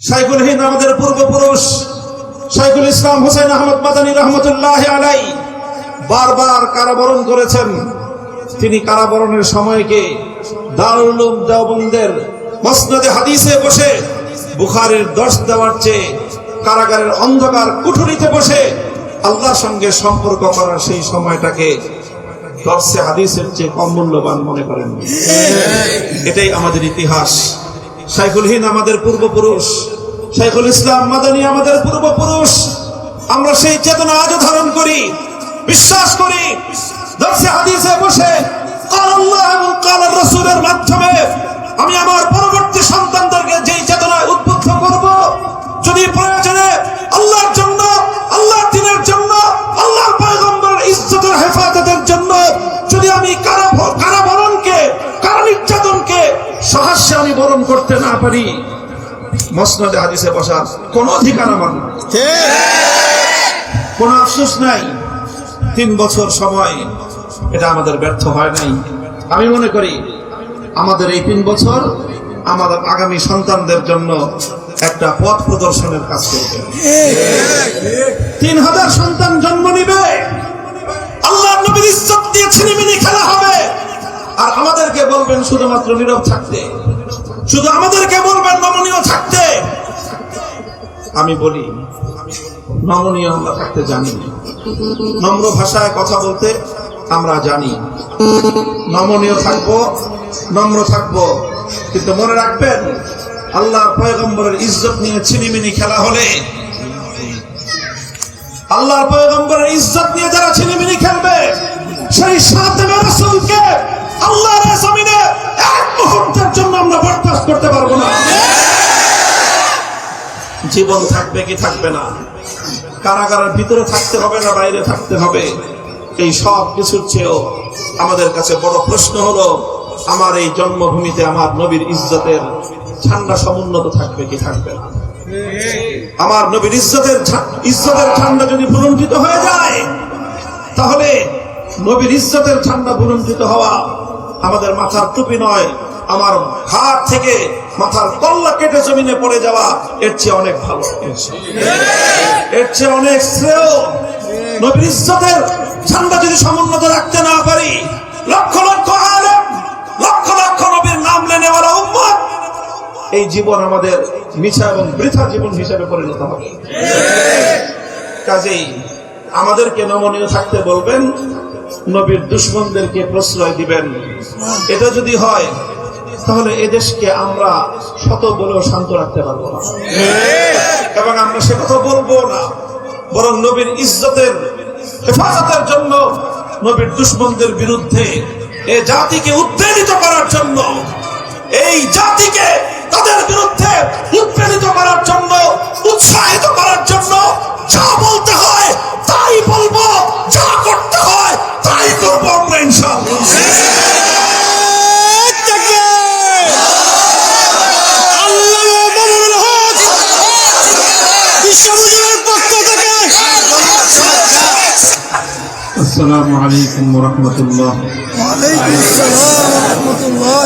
শাইখুল হিন্দ আমাদের পূর্বপুরুষ। শাইখুল ইসলাম হোসেন আহমদ মাদানী রহমতুল্লাহ আলাই বারবার কারাবরণ করেছেন। তিনি কারাবরণের সময়কে দারুল দেওবন্দের মসনদে হাদিসে বসে, বুখারের দশ দেওয়ার চেয়ে কারাগারের অন্ধকার কুঠুরিতে বসে আল্লাহর সঙ্গে সম্পর্ক করার সেই সময়টাকে দর্শে হাদিসের চেয়ে কম মূল্যবান মনে করেন। এটাই আমাদের ইতিহাস। শাইখুল হিন আমাদের পূর্বপুরুষ শাইখুল ইসলাম মাদানী আমাদের পূর্বপুরুষ। আমরা সেই চেতনা আজও ধারণ করি, বিশ্বাস করি বসে, কাল আল্লাহ কাল রসুলের মাধ্যমে আমি আমার পরবর্তী সন্তানদেরকে যেই চেতনায় উদ্বুদ্ধ করব পারি, মসনদে হাদিসে বসার কোন অধিকার আমার। কোনো আফসোস নাই। তিন বছর সময়, এটা আমাদের ব্যর্থ হয় নাই। আমি মনে করি, আমাদের এই তিন বছর আমাদের আগামী সন্তানদের জন্য একটা পথ প্রদর্শনের কাজ করবে। তিন হাজার সন্তান জন্ম নিবে। আল্লাহ নবীর ইজ্জত দিয়ে ছিনিমিনি খেলা হবে। আর আমাদেরকে বলবেন শুধুমাত্র নীরব থাকতে। শুধু আমাদেরকে বলবেন নমনীয় থাকতে আমি বলি নমনীয় আমরা থাকতে জানি। নম্র ভাষায় কথা বলতে আমরা জানি। নমনীয় থাকব, নম্র থাকব। কিন্তু মনে রাখবেন, আল্লাহর পয়গম্বরের ইজ্জত নিয়ে ছিনিমিনি খেলা হলে, আল্লাহর পয়গম্বরের ইজ্জত নিয়ে যারা ছিনিমিনি খেলবে, সেই সাথে রাসূলকে আল্লাহর জমিনে মুহূর্তের জন্য আমরা বরদাস্ত করতে পারব না। জীবন থাকবে কি থাকবে না? কারাগারের ভিতরে থাকতে হবে না বাইরে থাকতে হবে? এই সব কিছুর চেয়েও আমাদের কাছে বড় প্রশ্ন হলো, আমার এই জন্মভূমিতে আমার নবীর ইজ্জতের ঠান্ডা সমুন্নত থাকবে কি থাকবে না? আমার নবীর ইজ্জতের ইজ্জতের ঠান্ডা যদি বুলন্ডিত হয়ে যায়, তাহলে নবীর ইজ্জতের ঠান্ডা বুলন্ডিত হওয়া আমাদের মাথার টুপি নয়, আমার ঘাট থেকে মাথার কল্লা কেটে জমিনে পড়ে যাওয়া, এর চেয়ে অনেক ভালো এর চেয়ে অনেক শ্রেয় নবীর ইজ্জতের যদি সমুন্নত রাখতে না পারি, লক্ষ লক্ষ আলেম, লক্ষ লক্ষ নবীর নাম লেনেওয়ালা উম্মত, এই জীবন আমাদের মিছা এবং বৃথা জীবন হিসেবে পরিণত হবে। কাজেই আমাদেরকে নমনীয় থাকতে বলবেন নবীর দুশ্মনদেরকে প্রশ্রয় দিবেন। এটা যদি হয়, তাহলে এদেশকে আমরা শত বলেও শান্ত রাখতে পারব না। এবং আমরা সে কথা বলব না। বরং নবীর ইজ্জতের, হেফাজতের জন্য নবীর দুশ্মনদের বিরুদ্ধে এ জাতিকে উত্তেজিত করার জন্য, এই জাতিকে তাদের বিরুদ্ধে উৎপ্রেরিত করার জন্য উৎসাহিত করার জন্য যা বলতে হয় তাই বলবো যা করতে হয় তাই করবো আমরা ইনশাআল্লাহ السلام عليكم ورحمة الله وعليكم السلام ورحمة الله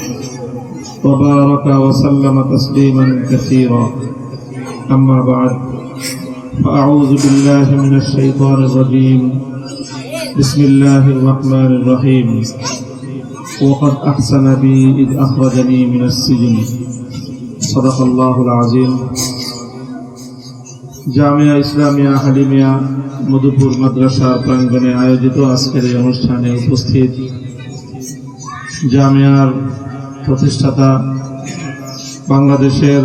وبارك وسلم تسليما كثيرا أما بعد فأعوذ بالله من الشيطان الرجيم بسم الله الرحمن الرحيم وقد أحسن بي إذ أخرجني من السجن صدق الله العظيم জামিয়া ইসলামিয়া হালিমিয়া মধুপুর মাদ্রাসার প্রাঙ্গণে আয়োজিত আজকের এই অনুষ্ঠানে উপস্থিত জামিয়ার প্রতিষ্ঠাতা বাংলাদেশের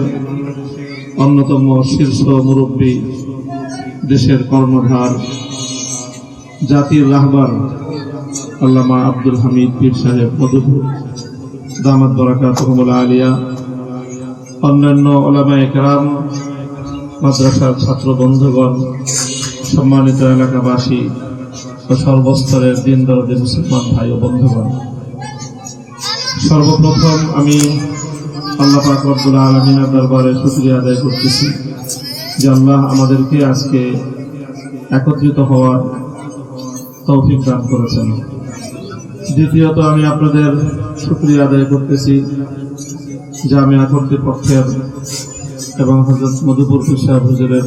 অন্যতম শীর্ষ মুরব্বী, দেশের কর্ণধার, জাতির রাহবার আল্লামা আব্দুল হামিদ পীর সাহেব মধুপুর, দামাত বরাকাত আলিয়া, অন্যান্য ওলামা একরাম মাদ্রাসার ছাত্র বন্ধুগণ, সম্মানিত এলাকাবাসী ও সর্বস্তরের দিন দরদি মুসলমান ভাই ও বন্ধুগণ। সর্বপ্রথম আমি আল্লাহ পাক রব্বুল আলমিনের দরবারে শুক্রিয়া আদায় করতেছি যে আল্লাহ আমাদেরকে আজকে একত্রিত হওয়ার তৌফিক দান করেছেন। দ্বিতীয়ত আমি আপনাদের শুক্রিয়া আদায় করতেছি জামিয়া কর্তৃপক্ষের এবং হজরত মধুপুর সাহেব হুজুরের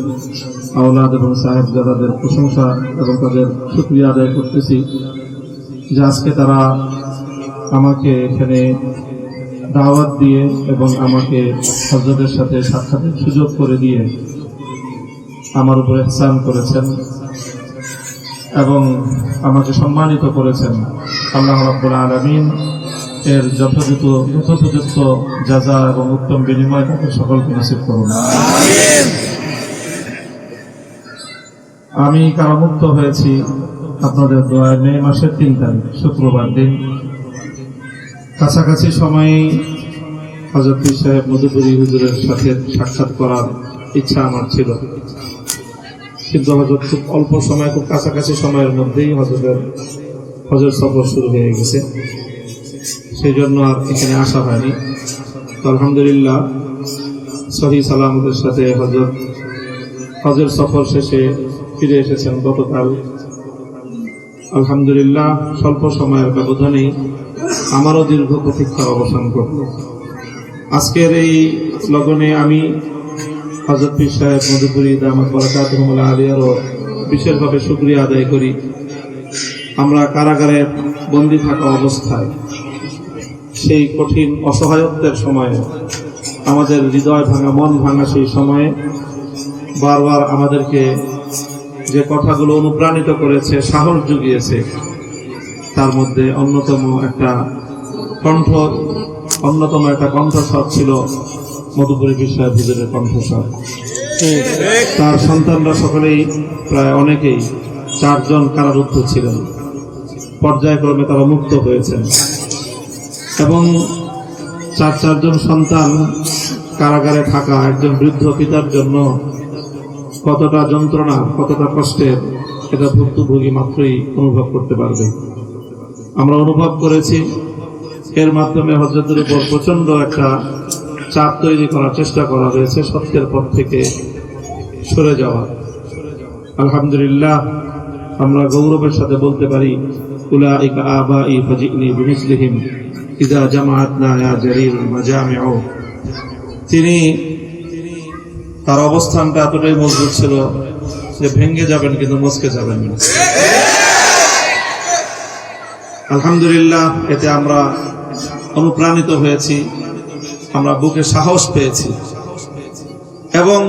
আওলাদ এবং সাহেবজাদাদের প্রশংসা এবং তাদের শুক্রিয়া আদায় করতেছি যে আজকে তারা আমাকে এখানে দাওয়াত দিয়ে এবং আমাকে হজরতের সাথে সাক্ষাতের সুযোগ করে দিয়ে আমার উপর এহসান করেছেন এবং আমাকে সম্মানিত করেছেন। আল্লাহ রাব্বুল আলামিন এর যথাযথ যথোপযুক্ত যাজা এবং উত্তম বিনিময় তাদের সকলকে নসিব করুন। আমি কারামুক্ত হয়েছি আপনাদের দোয়ায় মে মাসের তিন তারিখ, শুক্রবার দিন। কাছাকাছি সময়ে হজরত সাহেব মধুপুরী হুজুরের সাথে সাক্ষাৎ করার ইচ্ছা আমার ছিল। কিন্তু হজরত খুব অল্প সময়, খুব কাছাকাছি সময়ের মধ্যেই হজরতের হজর সফর শুরু হয়ে গেছে। সেই জন্য আর এখানে আসা হয়নি। তো আলহামদুলিল্লাহ, সহি সালামতের সাথে হজরত হজর সফর শেষে ফিরে এসেছেন গতকাল। আলহামদুলিল্লাহ, স্বল্প সময়ের ব্যবধানে আমারও দীর্ঘ প্রতীক্ষার অবসান করল আজকের এই লগনে আমি হজরত পীর সাহেব মধুপুরী দামাত আলিয়ারও বিশেষভাবে শুক্রিয়া আদায় করি। আমরা কারাগারে বন্দি থাকা অবস্থায় সেই কঠিন অসহায়ত্বের সময়ে, আমাদের হৃদয় ভাঙা, মন ভাঙা সেই সময়ে বারবার আমাদেরকে যে কথাগুলো অনুপ্রাণিত করেছে, সাহস জুগিয়েছে তার মধ্যে অন্যতম একটা কণ্ঠ, অন্যতম একটা কণ্ঠস্বর ছিল মধুপুরী বিষয় ভিতরের কণ্ঠস্বর। তার সন্তানরা সকলেই প্রায় অনেকেই চারজন কারারুদ্ধ ছিলেন। পর্যায়ক্রমে তারা মুক্ত হয়েছেন। এবং চার চারজন সন্তান কারাগারে থাকা একজন বৃদ্ধ পিতার জন্য কতটা যন্ত্রণা, কতটা কষ্টের, এটা ভুক্তভোগী মাত্রই অনুভব করতে পারবে। আমরা অনুভব করেছি। এর মাধ্যমে হজরতের উপর প্রচণ্ড একটা চাপ তৈরি করার চেষ্টা করা হয়েছে সত্যের পথ থেকে সরে যাওয়া। আলহামদুলিল্লাহ, আমরা গৌরবের সাথে বলতে পারি, উলাইকা আবাই ফাজিনি বিমিসলিহিম, ইদা জারির মাজামিউ। তিনি তার অবস্থানটা এতটাই মজবুত ছিল যে ভেঙে যাবেন কিন্তু মস্কে যাবেন না। আলহামদুলিল্লাহ, এতে আমরা অনুপ্রাণিত হয়েছি, আমরা বুকে সাহস পেয়েছি এবং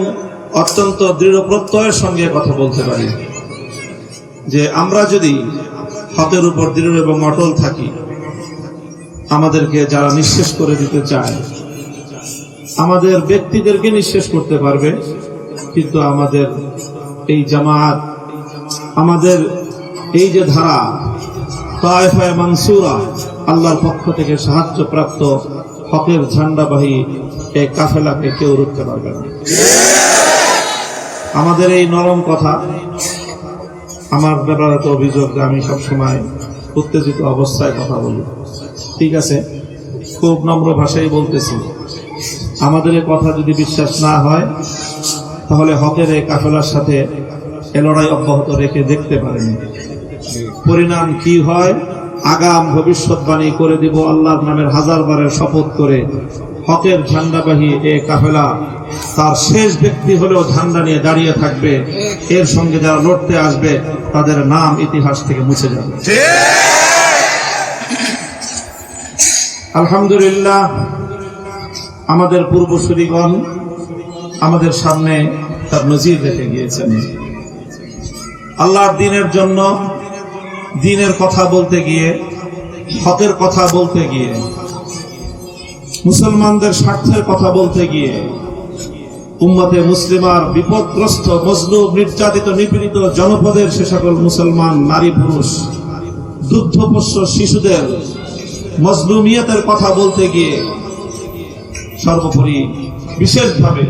অত্যন্ত দৃঢ় প্রত্যয়ের সঙ্গে কথা বলতে পারি যে আমরা যদি হকের উপর দৃঢ় এবং অটল থাকি, আমাদেরকে যারা নিঃশেষ করে দিতে চায়, আমাদের ব্যক্তিদেরকে নিঃশেষ করতে পারবে, কিন্তু আমাদের এই জামাত, আমাদের এই যে ধারা তায়েফায় মানসুরা, আল্লাহর পক্ষ থেকে সাহায্যপ্রাপ্ত হকের ঝান্ডাবাহী এই কাফেলাকে কেউ রুখতে পারবে না। আমাদের এই নরম কথা, আমার ব্যাপারে তো অভিযোগ যে আমি সবসময় উত্তেজিত অবস্থায় কথা বলি। ঠিক আছে, খুব নম্র ভাষায় বলতেছি। আমাদের এই কথা যদি বিশ্বাস না হয়, তাহলে হকের এই কাফেলার সাথে এ লড়াই অব্যাহত রেখে দেখতে পারেন। পরিণাম কি হয়? আগাম ভবিষ্যৎবাণী করে দিব আল্লাহর নামের হাজার বারের শপথ করে। হকের ঝান্ডাবাহী এ কাফেলা, তার শেষ ব্যক্তি হলেও ঝান্ডা নিয়ে দাঁড়িয়ে থাকবে। এর সঙ্গে যারা লড়তে আসবে, তাদের নাম ইতিহাস থেকে মুছে যাবে। আলহামদুলিল্লাহ, আমাদের পূর্বসূরিগণ আমাদের সামনে তার নজির রেখে গিয়েছেন। আল্লাহর দিনের জন্য দিনের কথা বলতে গিয়ে, হকের কথা বলতে গিয়ে, মুসলমানদের স্বার্থের কথা বলতে গিয়ে, উম্মতে মুসলিমার বিপদগ্রস্ত, মজলুম, নির্যাতিত, নিপীড়িত জনপদের সে সকল মুসলমান, নারী, পুরুষ, দুগ্ধপোষ্য শিশুদের মজলুমিয়তের কথা বলতে গিয়ে, সর্বোপরি বিশেষভাবে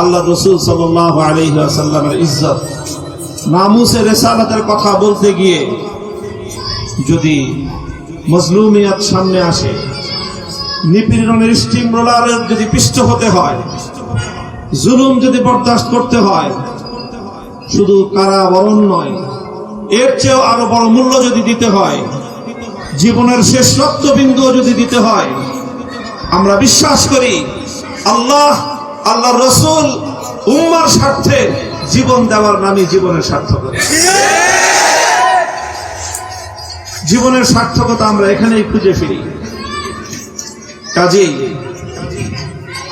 আল্লাহ রসুল সাল্লাহ আলহিহাসাল্লামের ইজ্জত নামুসের রেসালাতের কথা বলতে গিয়ে যদি মজলুমিয়াত সামনে আসে নিপীড়নের স্টিম রোলারের যদি পিষ্ট হতে হয়, জুলুম যদি বরদাস্ত করতে হয়, শুধু কারাবরণ নয়, এর চেয়েও আরও বড় মূল্য যদি দিতে হয়, জীবনের শেষ রক্তবিন্দু যদি দিতে হয়, আমরা বিশ্বাস করি আল্লাহ আল্লাহ রসুল উম্মার স্বার্থে জীবন দেওয়ার নামই জীবনের সার্থকতা। জীবনের সার্থকতা আমরা এখানেই খুঁজে ফিরি। কাজেই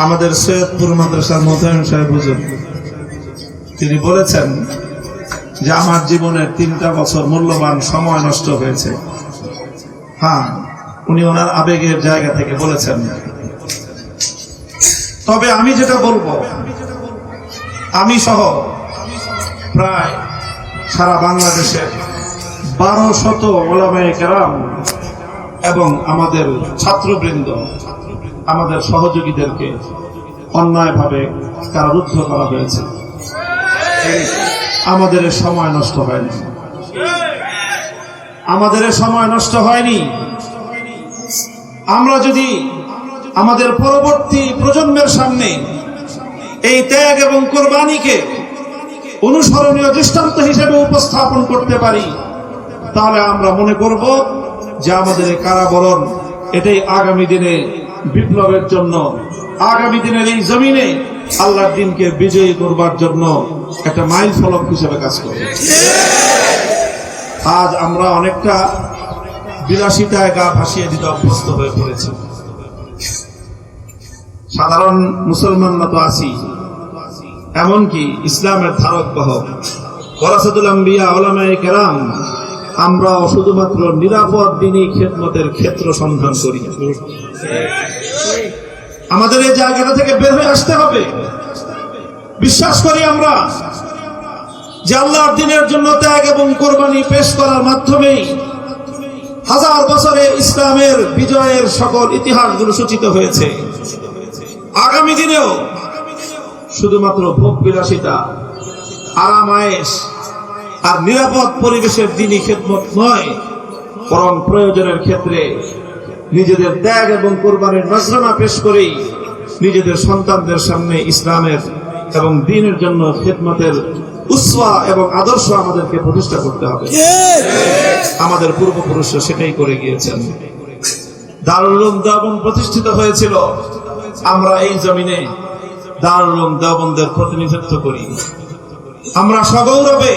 আমাদের সৈয়দপুর মাদ্রাসার মোতায়েন সাহেব তিনি বলেছেন যে আমার জীবনের তিনটা বছর মূল্যবান সময় নষ্ট হয়েছে। হ্যাঁ উনি ওনার আবেগের জায়গা থেকে বলেছেন। তবে আমি যেটা বলব, আমি সহ প্রায় সারা বাংলাদেশের বারো শত ওলামায়ে কেরাম এবং আমাদের ছাত্রবৃন্দ, আমাদের সহযোগীদেরকে অন্যায়ভাবে কারারুদ্ধ করা হয়েছে। আমাদের সময় নষ্ট হয়নি। আমাদের সময় নষ্ট হয়নি। আমরা যদি আমাদের পরবর্তী প্রজন্মের সামনে এই ত্যাগ এবং কোরবানিকে অনুসরণীয় দৃষ্টান্ত হিসেবে উপস্থাপন করতে পারি। তাহলে আমরা মনে করব যে আমাদের কারাবরণ এটাই আগামী দিনে বিপ্লবের জন্য, আগামী দিনের এই জমিনে আল্লাহর দিনকে বিজয়ী করবার জন্য একটা মাইল ফলক হিসেবে কাজ করবে। আজ আমরা অনেকটা বিলাসিতায় গা ভাসিয়ে দিতে অভ্যস্ত হয়ে পড়েছি। সাধারণ মুসলমানরা তো আছি। এমনকি ইসলামের ধারক বাহক ওরাসাদুল আম্বিয়া আমরা শুধুমাত্র নিরাপদ দিনই খেদমতের ক্ষেত্র সন্ধান করি। আমাদের এই জায়গাটা থেকে বের হয়ে আসতে হবে। বিশ্বাস করি আমরা যে আল্লাহর দিনের জন্য ত্যাগ এবং কোরবানি পেশ করার মাধ্যমেই হাজার বছরে ইসলামের বিজয়ের সকল ইতিহাসগুলো সূচিত হয়েছে। আগামী দিনেও শুধুমাত্র ভোগ বিলাসিতা আরাম আয়েস আর নিরাপদ পরিবেশের দিনই খেদমত নয়, বরং প্রয়োজনের ক্ষেত্রে নিজেদের ত্যাগ এবং কোরবানির নজরানা পেশ করেই নিজেদের সন্তানদের সামনে ইসলামের এবং দিনের জন্য খেদমতের উৎসাহ এবং আদর্শ আমাদেরকে প্রতিষ্ঠা করতে হবে। আমাদের পূর্বপুরুষরা সেটাই করে গিয়েছেন। দারুল দেওবন্দ প্রতিষ্ঠিত হয়েছিল, আমরা এই জমিনে দারুল উলুম দেওবন্দের প্রতিনিধিত্ব করি। আমরা সগৌরবে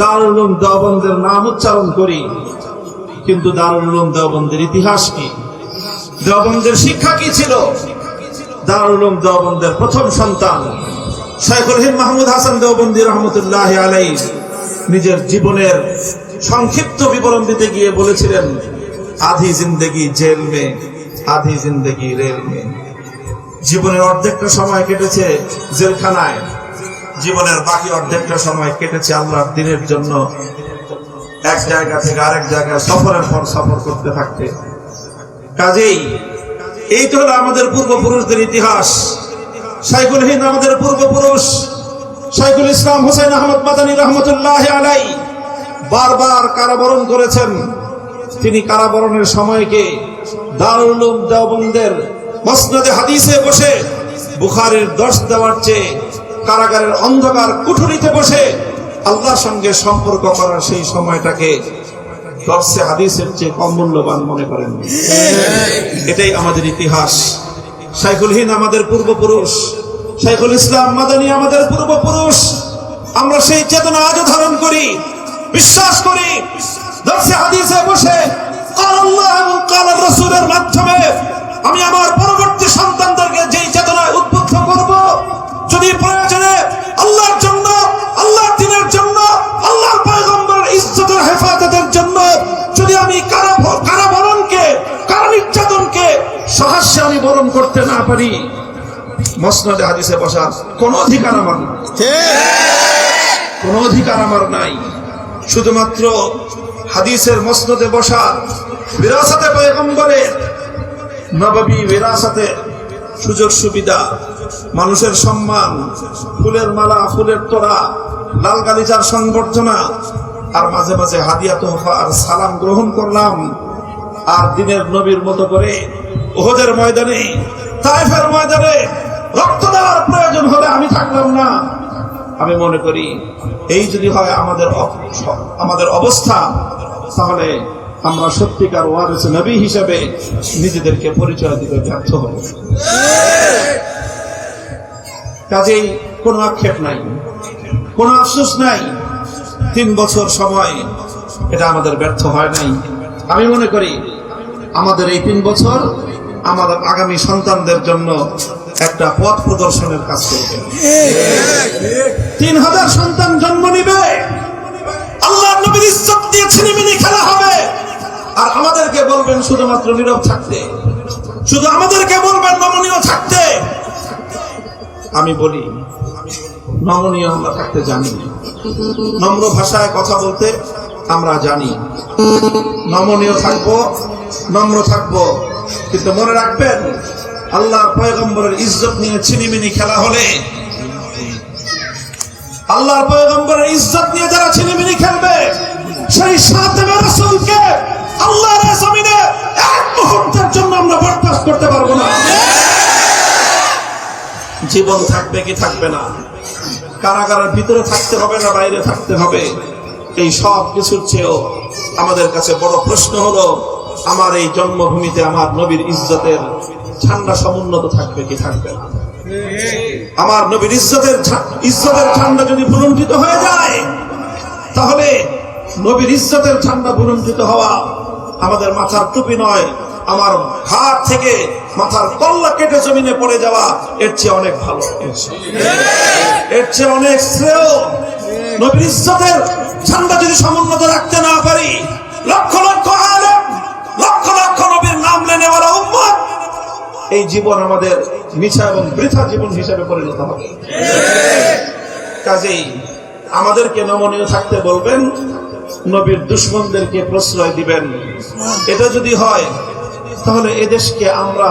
দারুল উলুম দেওবন্দের নাম উচ্চারণ করি। কিন্তু দারুল উলুম দেওবন্দের ইতিহাস কি? দেওবন্দের শিক্ষা কি ছিল? দারুল উলুম দেওবন্দের প্রথম সন্তান শেখুল হিন্দ মাহমুদ হাসান দেওবন্দি রহমতুল্লাহ আলাই নিজের জীবনের সংক্ষিপ্ত বিবরণ দিতে গিয়ে বলেছিলেন, আধি জিন্দেগি জেল মে, আধি জিন্দেগি রেল মে। জীবনের অর্ধেকটা সময় কেটেছে জেলখানায়। জীবনের বাকি অর্ধেকটা সময় কেটেছে আল্লাহর দিনের জন্য। এক জায়গা থেকে আরেক জায়গায় সফরের পর সফর করতে থাকতে। কাজেই এই তো হলো আমাদের পূর্বপুরুষদের ইতিহাস। সাইকুল হিন্দ আমাদের পূর্বপুরুষ। শাইখুল ইসলাম হোসেন আহমদ মাদানী রহমতুল্লাহ আলাই বারবার কারাবরণ করেছেন। তিনি কারাবরণের সময়কে দারুল দেওবন্দের মসনদে হাদিসে বসে, বুখারের দর্শ দেওয়ার চেয়ে কারাগারের অন্ধকার কুঠুরিতে বসে আল্লাহর সঙ্গে সম্পর্ক করার সেই সময়টাকে দর্শে হাদিসের চেয়ে কম মূল্যবান মনে করেন। এটাই আমাদের ইতিহাস। শাইখুল হিন্দ আমাদের পূর্বপুরুষ, শাইখুল ইসলাম মাদানী আমাদের পূর্বপুরুষ। আমরা সেই চেতনা আজও ধারণ করি, বিশ্বাস করি, দর্শে হাদিসে বসে আল্লাহ এবং কাল রসুলের মাধ্যমে আমি আমার পরবর্তী সন্তানদেরকে যেই চেতনায় উদ্বুদ্ধ করব, যদি প্রয়োজনে আল্লাহর জন্য, আল্লাহর দিনের জন্য, আল্লাহর পয়গম্বরের ইজ্জতের হেফাজতের জন্য যদি আমি কারা কারাবরণকে কারা নির্যাতনকে সহাস্যে আমি বরণ করতে না পারি, মসনদে হাদিসে বসার কোন অধিকার আমার কোন অধিকার আমার নাই। শুধুমাত্র হাদিসের মসনদে বসা বিরাসাতে পয়গম্বরের নববী বিরাসাতে সুযোগ সুবিধা, মানুষের সম্মান, ফুলের মালা, ফুলের তোড়া, লাল গালিচার সংবর্ধনা, আর মাঝে মাঝে হাদিয়া তোহফা আর সালাম গ্রহণ করলাম। আর দিনের নবীর মতো করে ওহদের ময়দানে তাইফের ময়দানে রক্ত দেওয়ার প্রয়োজন হলে আমি থাকলাম না। আমি মনে করি, এই যদি হয় আমাদের আমাদের অবস্থা, তাহলে আমরা সত্যিকার ওয়ারেস নবী হিসাবে নিজেদেরকে পরিচয় দিতে ব্যর্থ হব। কাজেই কোনো আক্ষেপ নাই, কোনো আফসোস নাই। তিন বছর সময়, এটা আমাদের ব্যর্থ হয় নাই। আমি মনে করি, আমাদের এই তিন বছর আমাদের আগামী সন্তানদের জন্য একটা পথ প্রদর্শনের কাজ করবে। তিন হাজার সন্তান জন্ম নিবে। আল্লাহ নবীর ইজ্জত দিয়ে ছিনিমিনি খেলা হবে। আর আমাদেরকে বলবেন শুধুমাত্র নীরব থাকতে। শুধু আমাদেরকে বলবেন নমনীয় থাকতে। আমি বলি, নমনীয় আমরা থাকতে জানি। নম্র ভাষায় কথা বলতে আমরা জানি। নমনীয় থাকব, নম্র থাকব। কিন্তু মনে রাখবেন, আল্লাহর পয়গম্বরের ইজ্জত নিয়ে ছিনিমিনি খেলা হলে, আল্লাহর পয়গম্বরের ইজ্জত নিয়ে যারা ছিনিমিনি খেলবে, সেই সাতেমে রাসূলকে আল্লাহর জীবন থাকবে কি থাকবে না? কারাগারের ভিতরে থাকতে হবে না বাইরে থাকতে হবে? এই সব কিছুর চেয়েও আমাদের কাছে বড় প্রশ্ন হলো, আমার এই জন্মভূমিতে আমার নবীর ইজ্জতের ঠান্ডা সমুন্নত থাকবে কি থাকবে না? আমার নবীর ইজ্জতের ইজ্জতের ঠান্ডা যদি বুলন্ডিত হয়ে যায়, তাহলে নবীর ইজ্জতের ঠান্ডা বুলন্ডিত হওয়া আমাদের মাথার টুপি নয়, আমার ঘাট থেকে মাথার কল্লা কেটে জমিনে পড়ে যাওয়া, এর চেয়ে অনেক ভালো। এর চেয়ে অনেক শ্রেয় নবীর যদি সমুন্নত রাখতে না পারি, লক্ষ লক্ষ আলেম, লক্ষ লক্ষ নবীর নাম নেওয়ালা উম্মত, এই জীবন আমাদের মিছা এবং বৃথা জীবন হিসেবে পরিণত হবে। কাজেই আমাদেরকে নমনীয় থাকতে বলবেন নবীর দুশ্মনদেরকে প্রশ্রয় দিবেন। এটা যদি হয়, তাহলে এদেশকে আমরা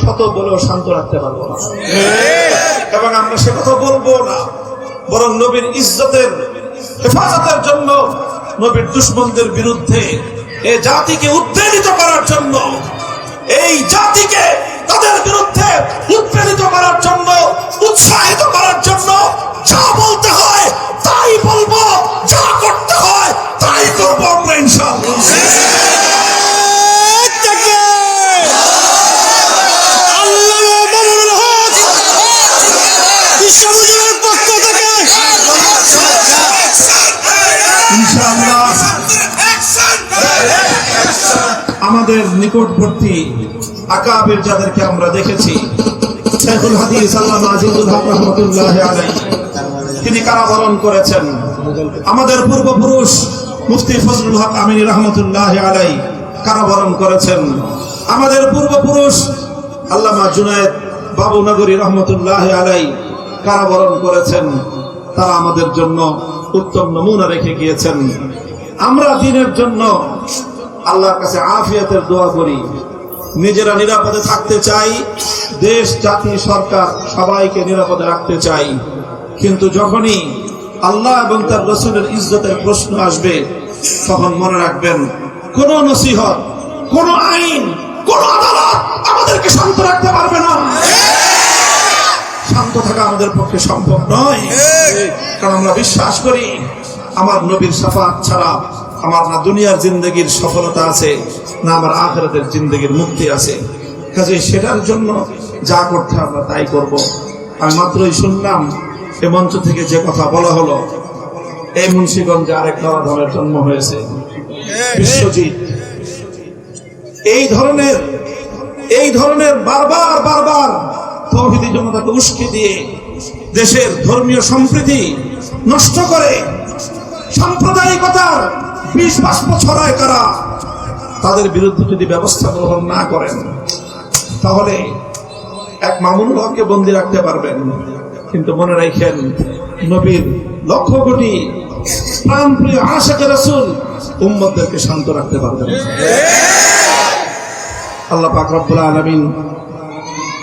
শত বলেও শান্ত রাখতে পারব না। এবং আমরা সে কথা বলব না। বরং নবীর ইজ্জতের, হেফাজতের জন্য নবীর দুশ্মনদের বিরুদ্ধে এ জাতিকে উদ্বেলিত করার জন্য, এই জাতিকে তাদের বিরুদ্ধে উৎপ্রেরিত করার জন্য, উৎসাহিত করার জন্য যা বলতে হয় তাই বলব যা করতে হয় তাই করব আমরা ইনশাআল্লাহ। আমাদের নিকটবর্তী আকাবের যাদেরকে আমরা দেখেছি শেখুল হাদিস আজিজুল হক রহমতুল্লাহ আলাইহি। তিনি কারাবরণ করেছেন। আমাদের পূর্বপুরুষ মুফতি ফজলুল হক আমিনী রহমতুল্লাহ আলাই কারাবরণ করেছেন। আমাদের পূর্বপুরুষ আল্লামা জুনায়েদ বাবু নগরী রহমতুল্লাহ আলাই কারাবরণ করেছেন। তারা আমাদের জন্য উত্তম নমুনা রেখে গিয়েছেন। আমরা দিনের জন্য আল্লাহর কাছে আফিয়াতের দোয়া করি। নিজেরা নিরাপদে থাকতে চাই। দেশ, জাতি, সরকার সবাইকে নিরাপদে রাখতে চাই। কিন্তু যখনই আল্লাহ এবং তার রসুলের ইজ্জতের প্রশ্ন আসবে, তখন মনে রাখবেন, কোন নসিহত, কোন আইন, কোন আদালত আমাদেরকে শান্ত রাখতে পারবে না। শান্ত থাকা আমাদের পক্ষে সম্ভব নয়। কারণ আমরা বিশ্বাস করি, আমার নবীর সাফাত ছাড়া আমার না দুনিয়ার জিন্দগির সফলতা আছে, না আমার আখরাতের জিন্দগির মুক্তি আছে। কাজে সেটার জন্য যা করতে আমরা তাই করব। আমি মাত্রই শুনলাম এ মঞ্চ থেকে যে কথা বলা হলো, এই মুন্সিগঞ্জে আরেক নরাধমের জন্ম হয়েছে, বিশ্বজিৎ। এই ধরনের এই ধরনের বারবার বারবার তৌহিদি জনতাকে উস্কে দিয়ে দেশের ধর্মীয় সম্প্রীতি নষ্ট করে সাম্প্রদায়িকতার বিষ বাষ্প ছড়ায় কারা তাদের বিরুদ্ধে যদি ব্যবস্থা গ্রহণ না করেন, তাহলে এক মামুন হককে বন্দি রাখতে পারবেন। কিন্তু মনে রাখেন, নবীর লক্ষ কোটি প্রাণপ্রিয় আশাকে রাসূল শান্ত রাখতে পারবেন। আল্লাহ পাক রব্বুল আলামিন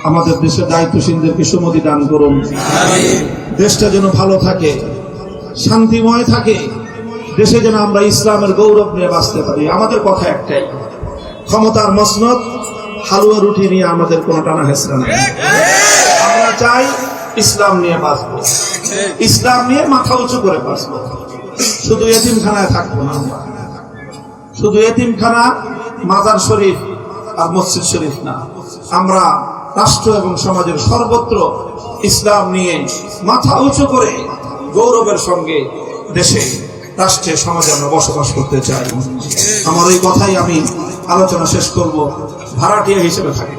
আমাদের দেশের দায়িত্বশীলদেরকে সুমতি দান করুন। দেশটা যেন ভালো থাকে, শান্তিময় থাকে, দেশে যেন আমরা ইসলামের গৌরব নিয়ে বাঁচতে পারি। আমাদের কথা একটাই, ক্ষমতার মসনদ, হালুয়া রুটি নিয়ে আমাদের কোনো টানা হেসরা নেই। আমরা চাই ইসলাম নিয়ে বাঁচবো। ইসলাম নিয়ে মাথা উঁচু করে বাঁচবো। শুধু এতিমখানায় থাকব না আমরা। শুধু এতিমখানা, মাজার শরীফ আর মসজিদ শরীফ না। আমরা রাষ্ট্র এবং সমাজের সর্বত্র ইসলাম নিয়ে মাথা উঁচু করে গৌরবের সঙ্গে দেশে, রাষ্ট্রে, সমাজে আমরা বসবাস করতে চাই। আমার এই কথাই আমি আলোচনা শেষ করব, ভাড়াটিয়া হিসেবে থাকি।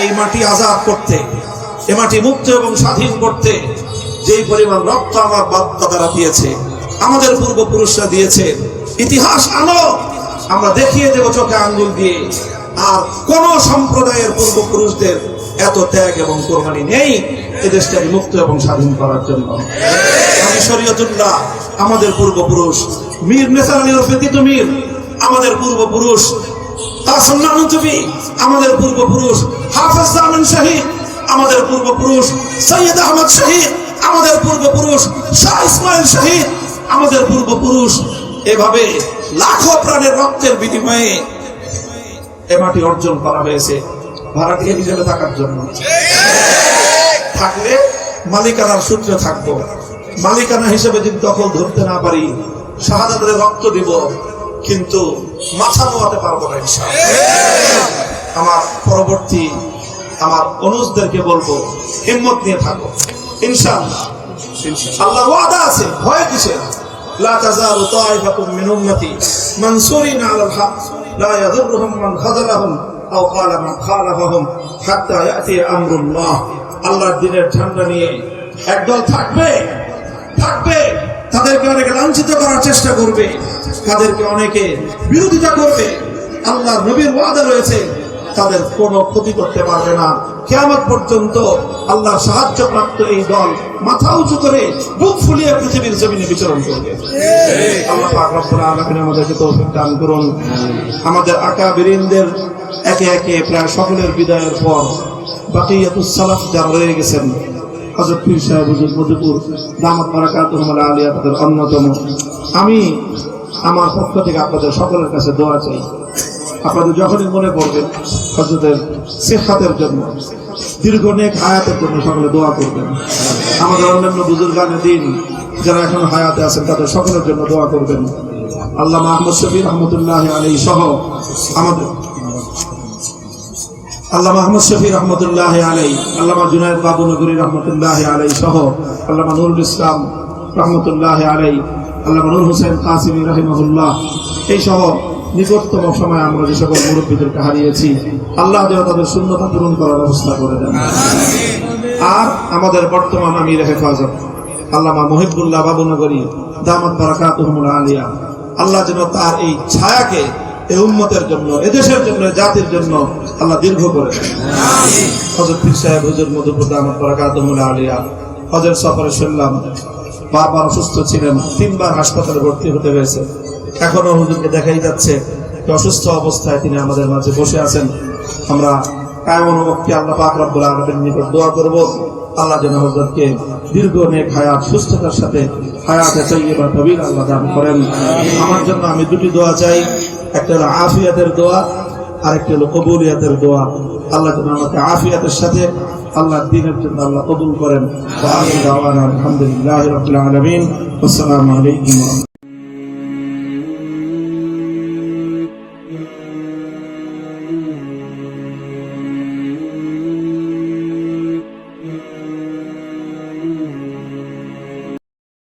এই মাটি আজাদ করতে এ মাটি মুক্ত এবং স্বাধীন করতে যেই পরিমাণ রক্ত আমার বাপ দাদারা দিয়েছে, আমাদের পূর্বপুরুষরা দিয়েছে, ইতিহাস আলো, আমরা দেখিয়ে দেব চোখে আঙ্গুল দিয়ে। আর কোন সম্প্রদায়ের পূর্বপুরুষদের এত ত্যাগ এবং কোরবানি নেই, এ দেশটাকে মুক্ত এবং স্বাধীন করার জন্য। আমি শরীয়তুল্লাহ, আমাদের পূর্বপুরুষ, মীর নেসার আলী ওরফে তিতু মীর, আমাদের পূর্বপুরুষ, তার তুমি আমাদের পূর্বপুরুষ, হাফেজ জামান শহীদ আমাদের পূর্বপুরুষ সৈয়দ আহমদ শহীদ, আমাদের পূর্বপুরুষ শাহ ইসমাইল শহীদ, আমাদের পূর্বপুরুষ এভাবে লাখো প্রাণের রক্তের বিনিময়ে এ মাটি অর্জন করা হয়েছে ভাড়াটিয়া হিসেবে থাকার জন্য। থাকলে মালিকানার সূত্রে থাকব। মালিকানা হিসেবে যদি দখল ধরতে না পারি, শাহাদাতের রক্ত দিব, কিন্তু মাথা নোয়াতে পারব না আমার পরবর্তী আমার অনুষদেরকে বলব, হিম্মত নিয়ে থাকো। আল্লাহ ওয়াদা আছে, ভয় কিসে? লা মিন উম্মতি মানসুরিন আলাল হক, লা মান খাযালাহুম আও ক্বালা মান খালাফাহুম হাত্তা ইয়াতি আমরুল্লাহ। আল্লাহর দিনের ঠান্ডা নিয়ে একদল থাকবে থাকবে, তাদেরকে অনেকে লাঞ্ছিত করার চেষ্টা করবে, তাদেরকে অনেকে বিরোধিতা করবে। আল্লাহ নবীর ওয়াদা রয়েছে তাদের কোনো ক্ষতি করতে পারবে না। কেয়ামত পর্যন্ত আল্লাহর সাহায্য প্রাপ্ত এই দল মাথা উঁচু করে বুক ফুলিয়ে পৃথিবীর জমিনে বিচরণ করবে। আমাদেরকে দান করুন। আমাদের আকা বীরিনদের একে একে প্রায় সকলের বিদায়ের পর বাকিয়াতুস সালাফ যারা রয়ে গেছেন, হযরত পীর সাহেব, হুজুর মধুপুর, দামাত বারাকাতুহুম আলিয়া তাদের অন্যতম। আমি আমার পক্ষ থেকে আপনাদের সকলের কাছে দোয়া চাই। আপনাদের যখনই মনে করবেন হজরতের সেখাতের জন্য, দীর্ঘ নেক হায়াতের জন্য সকলে দোয়া করবেন। আমাদের অন্যান্য বুজুর্গানের দিন, যারা এখন হায়াতে আছেন, তাদের সকলের জন্য দোয়া করবেন। আল্লাহ মাহমুদ শফি রহমতুল্লাহ আলী সহ আমাদের আল্লাহ মাহমুদ শফি রহমতুল্লাহ আলাই আল্লামা জুনায়দ বাবু নগরী রহমতুল্লাহ আলাই সহ, আল্লামা নুরুল ইসলাম রহমতুল্লাহ আলাই আল্লামা নুর হোসেন কাসিমি রহিমহুল্লাহ, এই সহ নিকটতম সময় আমরা যে সকল মুরব্বীদেরকে হারিয়েছি, আল্লাহ যেন তাদের শূন্যতা পূরণ করার ব্যবস্থা করে দেন। আর আমাদের বর্তমান আমির হেফাজত, আল্লামা মহিবুল্লাহ বাবুনগরী, দামত বারাকাতুহমুল আলিয়া। আল্লাহ যেন তার এই ছায়াকে এই উম্মতের জন্য এদেশের জন্য জাতির জন্য আল্লাহ দীর্ঘ করে। হযরত পীর সাহেব, হুজুর মধুপুর দামত বারাকাতুহমুল আলিয়া হজর সফরে শুনলাম, বারবার অসুস্থ ছিলেন, তিনবার হাসপাতালে ভর্তি হতে হয়েছে। এখনও হুজুরকে দেখাই যাচ্ছে অসুস্থ অবস্থায় তিনি আমাদের মাঝে বসে আছেন। আমরা মুক্তি আল্লাহ পাক রব্বুল নিকট দোয়া করব। আল্লাহ যেন হযরতকে দীর্ঘ নেক হায়াত, সুস্থতার সাথে হায়াতে তৈয়বা তবিল আল্লাহ দান করেন। আমার জন্য আমি দুটি দোয়া চাই। একটা হলো আফিয়াতের দোয়া, আরেকটি হলো কবুলিয়াতের দোয়া। আল্লাহ যেন আমাকে আফিয়াতের সাথে আল্লাহ দিনের জন্য আল্লাহ কবুল করেন। আলহামদুলিল্লাহি রাব্বিল আলামিন। আসসালামু আলাইকুম